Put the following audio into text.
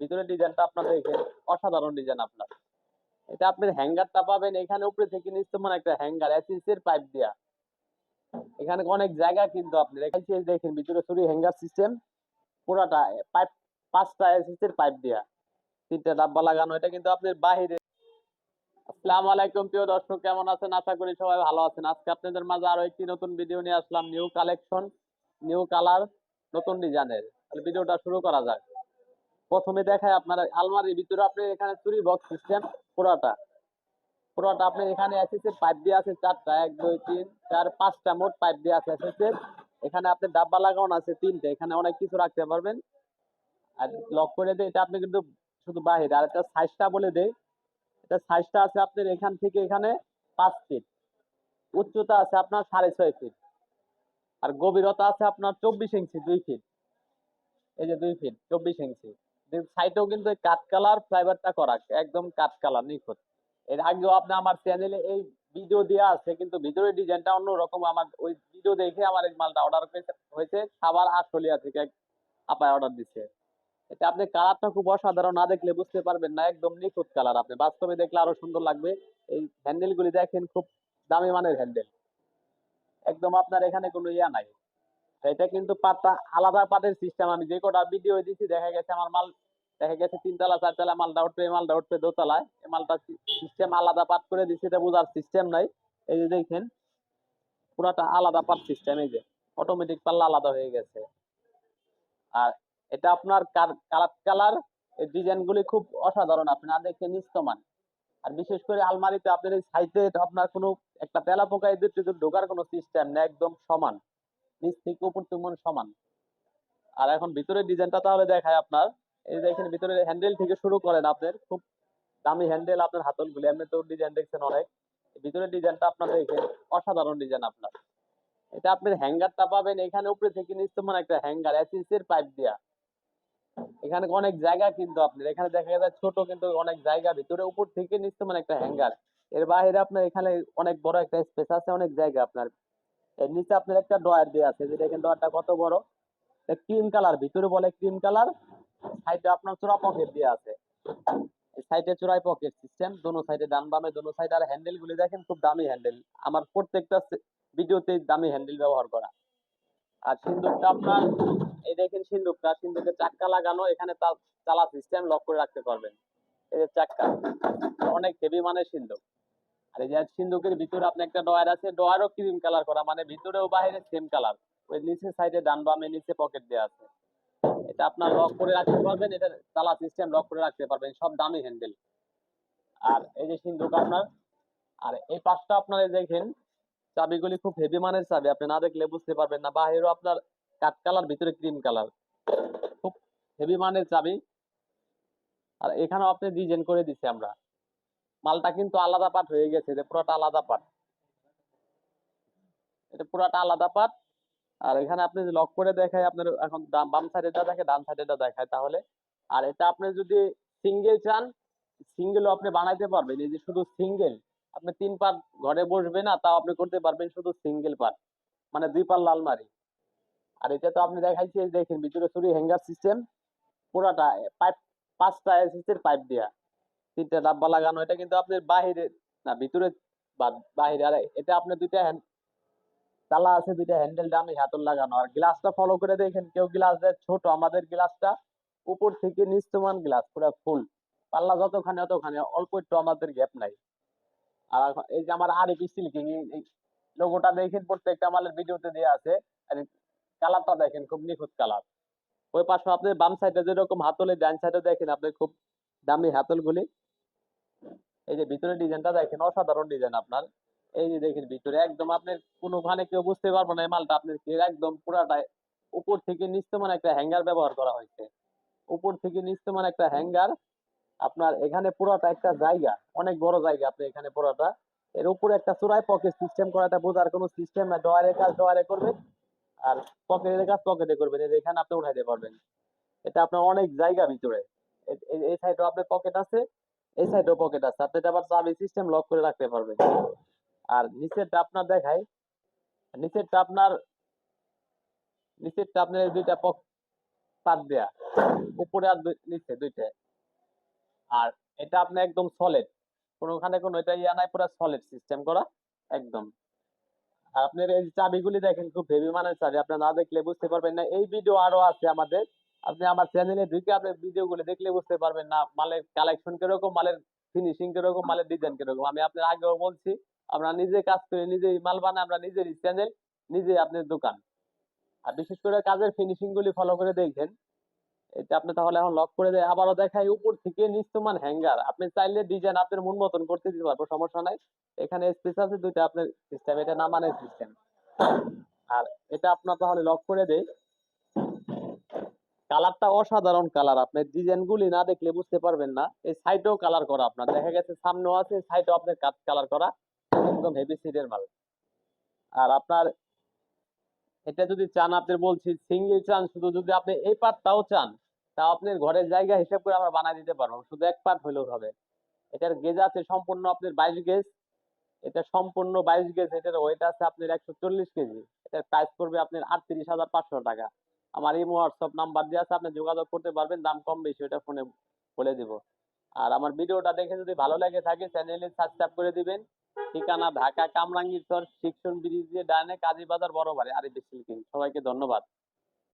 ভিতরে ডিজাইনটা আপনার দেখেন, অসাধারণ ডিজাইন আপনার। এটা আপনার হ্যাঙ্গারটা পাবেন, এখানে উপরে থেকে নিচ মানে একটা হ্যাঙ্গার এর পাইপ দেয়া। এখানে অনেক জায়গা কিন্তু আপনার এখানে যে দেখেন ভিতরে সরি হ্যাঙ্গার সিস্টেম, পুরাটা পাইপ, পাঁচটা এর পাইপ দেয়া। তিনটা ডাব্বা লাগানো, এটা কিন্তু আপনার বাহিরে আসসালামু আলাইকুম, প্রিয় দর্শক, কেমন আছেন? আশা করি সবাই ভালো আছেন। আজকে আপনাদের মাঝে আরও একটি নতুন ভিডিও নিয়ে আসলাম নিউ কালেকশন নিউ কালার নতুন ডিজাইনের তাহলে ভিডিওটা শুরু করা যাক। প্রথমে দেখায় আপনার আলমারির ভিতরে আপনি এখানে চুরি বক্স সিস্টেম পুরোটা। পুরোটা আপনি এখানে এসেছে পাইপ দিয়ে আছে চারটা, এক, দুই, তিন, চার, পাঁচটা মোট পাইপ দিয়ে আছে এসেছে এখানে আপনি ডাব্বা লাগানো আছে তিনটে, এখানে অনেক কিছু রাখতে পারবেন। আর লক করে দেয়, এটা আপনি কিন্তু শুধু বাহিরে, আর একটা সাইজটা বলে দেয়। এটা সাইজটা আছে আপনার এখান থেকে এখানে পাঁচ ফিট উচ্চতা আছে আপনার সাড়ে ছয় ফিট আর গভীরতা আছে আপনার চব্বিশ ইঞ্চি দুই ফিট এই যে দুই ফিট চব্বিশ ইঞ্চি সাইডেও কিন্তু কাঠ কালার ফ্লাইবারটা করা একদম কাঠ কালার, নিখুঁত। এর আগেও আপনি আমার চ্যানেলে এই ভিডিও দেওয়া আছে, কিন্তু ভিতরের ডিজাইনটা অন্যরকম। আমার ওই ভিডিও দেখে আমার এই মালটা অর্ডার হয়েছে সাবার আটশোলিয়া থেকে আপায় অর্ডার দিচ্ছে এটা আপনি কালারটা খুব অসাধারণ, না দেখলে বুঝতে পারবেন না, একদম নিখুঁত কালার আপনি বাস্তবে দেখলে আরও সুন্দর লাগবে। এই হ্যান্ডেল গুলি দেখেন, খুব দামি মানের হ্যান্ডেল একদম আপনার এখানে কোনো ইয়া নাই। এটা কিন্তু পাটটা আলাদা পাটের সিস্টেম আমি যে কটা ভিডিও দিচ্ছি দেখা গেছে আমার মাল, দেখা গেছে তিনতলা, চারতলা, মালটা উঠবে এই মালটা উঠবে দোতলায়। এই মালটা সিস্টেম আলাদা পাট করে দিচ্ছে এটা বোঝার সিস্টেম নাই। এই যে দেখেন, পুরাটা আলাদা পাট সিস্টেম এই যে। অটোমেটিক পাল্লা আলাদা হয়ে গেছে। আর এটা আপনার কালার কালার ডিজাইন গুলি খুব অসাধারণ, আপনি না দেখে নিস্তমান। আর বিশেষ করে আলমারিতে আপনার এই সাইডে আপনার কোনো একটা তেলা পোকা এদের ঢোকার কোনো সিস্টেম না, একদম সমান। নিচ থেকে উপর সমান। আর এখন ভিতরের ডিজাইনটা তাহলে দেখায় আপনার। এই দেখেন ভিতরে হ্যান্ডেল থেকে শুরু করেন আপনার, খুব দামি হ্যান্ডেল আপনার হাতল গুলি। তো ডিজাইন দেখছেন অনেক। ভিতরের ডিজাইনটা আপনার দেখেন, অসাধারণ ডিজাইন আপনার। এটা হ্যাঙ্গারটা পাবেন এখানে উপরে থেকে নিচ একটা হ্যাঙ্গার পাইপ দেয়া। এখানে অনেক জায়গা কিন্তু আপনার, এখানে দেখা যায় ছোট কিন্তু অনেক জায়গা, ভিতরে উপর থেকে নিচ মানে একটা হ্যাঙ্গার। এর বাইরে আপনার এখানে অনেক বড় একটা স্পেস আছে, অনেক জায়গা আপনার। এর নিচে আপনার একটা ডয়ার দেওয়া আছে যে দেখেন ডয়ারটা কত বড়? ক্রিম কালার ভিতরে বলে ক্রিম কালার সাইডে আপনার চোরা পকেট দেওয়া আছে। সাইডে চোরাই পকেট সিস্টেম দোনো সাইডে ডান বামে, দোনো সাইডে আর হ্যান্ডেল গুলি দেখেন, খুব দামি হ্যান্ডেল আমার প্রত্যেকটা ভিডিওতে দামি হ্যান্ডেল ব্যবহার করা। আর সিন্দুকটা আপনার, এই দেখেন সিন্দুকটা সিন্দুকের চাক্কা লাগানো, এখানে তার চালা সিস্টেম লক করে রাখতে পারবেন। এই যে চাক্কা, অনেক হেভি মানের সিন্দুক। আর এই যে সিন্দুকের ভিতরে আপনি একটা ডয়ার আছে ডয়ারও ক্রিম কালার করা মানে ভিতরেও বাইরে সেম কালার ওই নিচের সাইডে ডান বামে নিচে পকেট দেওয়া আছে। এটা আপনার লক করে রাখতে পারবেন, এটা চালা সিস্টেম লক করে রাখতে পারবেন, সব দামি হ্যান্ডেল আর এই যে সিন্দুক আপনার, আর এই পাশটা আপনারা দেখেন, চাবিগুলি খুব হেভি মানের চাবি, আপনি না দেখলে বুঝতে পারবেন না। বাহিরও আপনার কাঠ কালার ভিতরে ক্রিম কালার খুব হেভি মানের চাবি। আর এখানেও আপনি ডিজাইন করে দিচ্ছি আমরা। মালটা কিন্তু আলাদা পাট হয়ে গেছে, এটা পুরোটা আলাদা পাট। এটা পুরোটা আলাদা পাট। আর এখানে আপনি লক করে দেখায়, আপনার এখন বাম সাইডেটা দেখে, ডান সাইডেটা দেখায় তাহলে। আর এটা আপনি যদি সিঙ্গেল চান সিঙ্গেলও আপনি বানাইতে পারবেন। এই যে শুধু সিঙ্গেল আপনি তিন পার ঘরে বসবে না, তাও আপনি করতে পারবেন শুধু সিঙ্গেল পার মানে দুই পাল্লা আলমারি আর এটা তো আপনি দেখাইছি দেখেন, ভিতরে চুরি হ্যাঙ্গার সিস্টেম পুরাটা, পাইপ, পাঁচটা এসএসের পাইপ দেয়া। তিনটা ডাব্বা লাগানো, এটা কিন্তু আপনার বাহিরে, না ভিতরে বাহিরে, আর এটা আপনি দুইটা তালা আছে দুইটা হ্যান্ডেল দামি হাতল লাগানো। আর গ্লাসটা ফলো করে দেখেন, কেউ গ্লাস দেয় ছোট, আমাদের গ্লাসটা উপর থেকে নিস্তমান গ্লাস পুরো ফুল পাল্লা যতখানে, অতখানে, অল্প একটু আমাদের গ্যাপ নাই। আর এই যে আমার আর সিল্কিং, এই লোগোটা দেখেন, প্রত্যেকটা মালের ভিডিওতে দেওয়া আছে। আর কালারটা দেখেন, খুব নিখুঁত কালার ওই পাশে আপনি বাম সাইডে যেরকম হাতলে, ডান সাইডে দেখেন, আপনি খুব দামি হাতলগুলি। এই যে ভিতরে ডিজাইনটা দেখেন, অসাধারণ ডিজাইন আপনার। এই যে দেখেন ভিতরে একদম আপনি কোনোখানে কেউ বুঝতে পারব না এই মালটা আপনার একদম পুরাটা উপর থেকে নিচতমান একটা হ্যাঙ্গার ব্যবহার করা হয়েছে। উপর থেকে নিচতমান একটা হ্যাঙ্গার আপনার এখানে পুরোটা একটা জায়গা, অনেক বড় জায়গা আপনি এখানে পুরোটা। এর উপরে একটা চূড়ায় পকেট সিস্টেম করাটা বোঝার কোনো সিস্টেম না ডয়ারের কাজ ডয়ারে করবেন আর পকেটের কাজ পকেটে করবেন, এই এখানে আপনি উঠাইতে পারবেন। এটা আপনার অনেক জায়গা ভিতরে। এই সাইডেও আপনার পকেট আছে এই সাইডেও পকেট আছে। আপনি এটা আবার চাবি সিস্টেম লক করে রাখতে পারবেন। আর নিচেরটা আপনার দেখাই। নিচেরটা আপনার নিচেরটা আপনার দুইটা পাত দেয়া। উপরে আর নিচে দুইটা। আর এটা আপনি একদম সলিড কোনোখানে কোনো এটা ইয়া নাই, পুরো সলিড সিস্টেম করা। একদম। আপনার এই চাবিগুলি দেখেন, খুব হেভি মানের চাবি। আপনি না দেখলে বুঝতে পারবেন না। এই ভিডিও আরও আছে আমাদের। আপনি আমার চ্যানেলে ঢুকে আপনি ভিডিওগুলো দেখলে বুঝতে পারবেন না, মালের কালেকশন কীরকম, মালের ফিনিশিং কীরকম, মালের ডিজাইন কীরকম। আমি আপনার আগেও বলছি, আমরা নিজে কাজ করি, নিজেই মাল বানাই, আমরা নিজেরই চ্যানেল নিজে আপনার দোকান। আর বিশেষ করে কাজের ফিনিশিং গুলি ফলো করে দেখেন, এটা আপনি তাহলে এখন লক করে দেয় আবারও দেখাই, উপর থেকে নিস্তমান হ্যাঙ্গার আপনি চাইলে ডিজাইন আপনার মন মতন করতে দিতে পারব, সমস্যা নাই। এখানে স্পেস আছে, দুইটা আপনার সিস্টেম এটা নামানের সিস্টেম আর এটা আপনার তাহলে লক করে দেই। কালারটা অসাধারণ কালার। আপনি ডিজাইন গুলি না দেখলে বুঝতে পারবেন না। এই সাইডেও কালার করা আপনার। দেখা গেছে সামনেও আছে সাইডেও আপনার কাট কালার করা। একদম হেভি সিডের মাল। আর আপনার এটা যদি চান, আপনি বলছি সিঙ্গেল চান, শুধু যদি আপনি এই পার্টটাও চান তা আপনার ঘরের জায়গা হিসাব করে আমরা বানাই দিতে পারব। শুধু এক পার্ট হলেও হবে। এটার গেজ আছে সম্পূর্ণ আপনার বাইশ গেজ এটা সম্পূর্ণ বাইশ গেজ এটার ওয়েট আছে আপনার একশো চল্লিশ কেজি। এটার প্রাইস পড়বে আপনার আটত্রিশ হাজার পাঁচশো টাকা। আমার এই হোয়াটসঅ্যাপ নাম্বার দিয়ে আছে, আপনি যোগাযোগ করতে পারবেন, দাম কম বেশি ওটা ফোনে বলে দিব। আর আমার ভিডিওটা দেখে যদি ভালো লাগে থাকে চ্যানেলে সাবস্ক্রাইব করে দিবেন। ঠিকানা ঢাকা কামরাঙ্গীর চর শিক্ষণ দিয়ে ডানে কাজী বাজার বড় বাড়ি আরিফ সিল্কিং সবাইকে ধন্যবাদ।